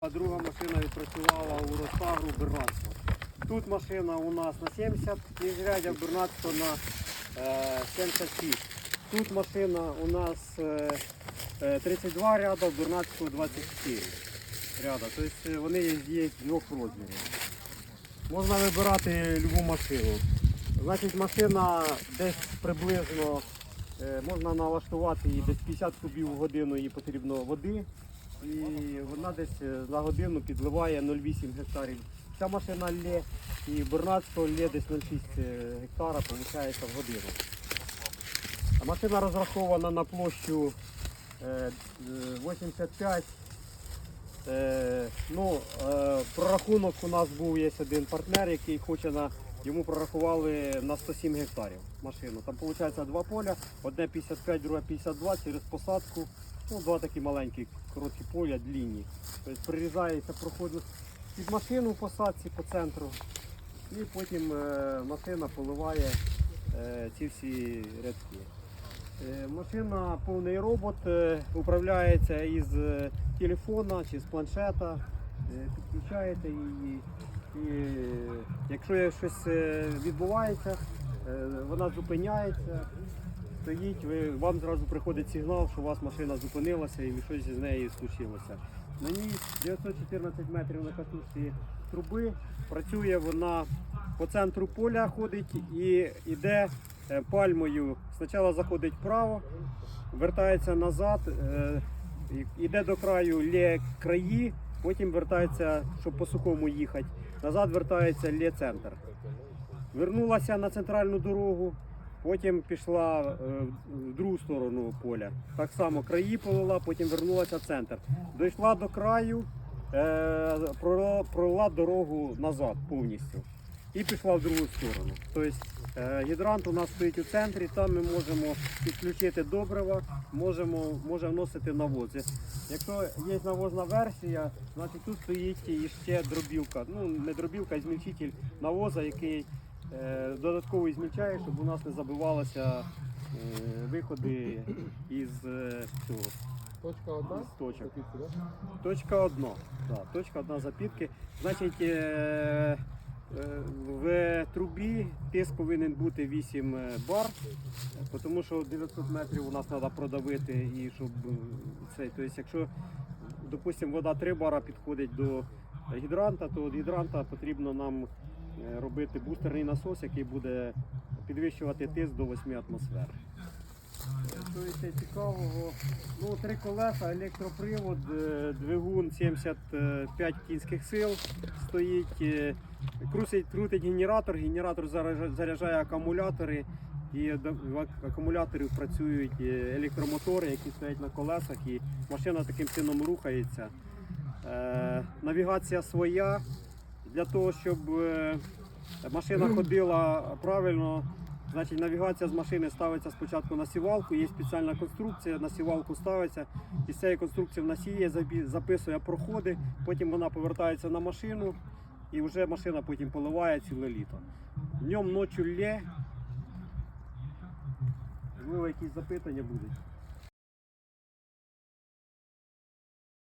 А друга машина відпрацювала у Ростагру Бернацтво. Тут машина у нас на 70 міжрядя, Бернацтво на е, 76. Тут машина у нас е, е, 32 ряда, Бернацтво 24 ряда. Тобто е, вони є, двох розмірів. Можна вибирати любу машину. Значить, машина десь приблизно е, можна налаштувати її десь 50 кубів в годину, їй потрібно води. І вона десь е, на годину підливає 0,8 гектарів. Ця машина лє і Бернацько лє десь 0,6 гектара, виходить в годину. А машина розрахована на площу е, е, 85. Е, ну, е, прорахунок у нас був є один партнер, який хоче на йому прорахували на 107 гектарів машину. Там виходить два поля, одне 55, друге 52 через посадку. Ну, два такі маленькі короткі поля, длінні. Тобто прирізається проходить під машину в посадці по центру. І потім е, машина поливає е, ці всі рядки. Е, Машина повний робот, управляється із телефона чи з планшета. Підключаєте її. І якщо щось відбувається, вона зупиняється, стоїть, ви, вам зразу приходить сигнал, що у вас машина зупинилася і щось з нею случилося. На ній 914 метрів на катушці труби. Працює вона по центру поля ходить і йде е, пальмою. Спочатку заходить вправо, вертається назад, е, йде до краю лє краї, потім вертається, щоб по сухому їхати. Назад вертається лє центр. Вернулася на центральну дорогу, потім пішла е, в другу сторону поля. Так само краї полила, потім вернулася в центр. Дійшла до краю, е, пролила, дорогу назад повністю і пішла в другу сторону. Тобто е, гідрант у нас стоїть у центрі, там ми можемо підключити добрива, можемо може вносити навоз. Якщо є навозна версія, значить тут стоїть ще дробілка. Ну не дробілка, а змільчитель навоза, який е, додатково змільчає, щоб у нас не забивалися е, виходи із е, цього. Точка одна. З точок. Точка одна. Да, точка одна запітки. Значить, в трубі тиск повинен бути 8 бар, тому що 900 метрів у нас треба продавити і щоб цей, тобто, якщо, допустимо, вода 3 бара підходить до гідранта, то від гідранта потрібно нам робити бустерний насос, який буде підвищувати тиск до 8 атмосфер. Ще цікавого? Ну, три колеса, електропривод, е, двигун 75 кінських сил стоїть, е, крутить, крутить генератор, генератор заряджає акумулятори. І в акумуляторів працюють е, електромотори, які стоять на колесах, і машина таким чином рухається. Е, навігація своя для того, щоб е, машина ходила правильно. Значить, навігація з машини ставиться спочатку на сівалку, є спеціальна конструкція, на сівалку ставиться, і з цієї конструкції вона сіє, забі- записує проходи, потім вона повертається на машину і вже машина потім поливає ціле літо. Днем ночі лє. Можливо, якісь запитання будуть.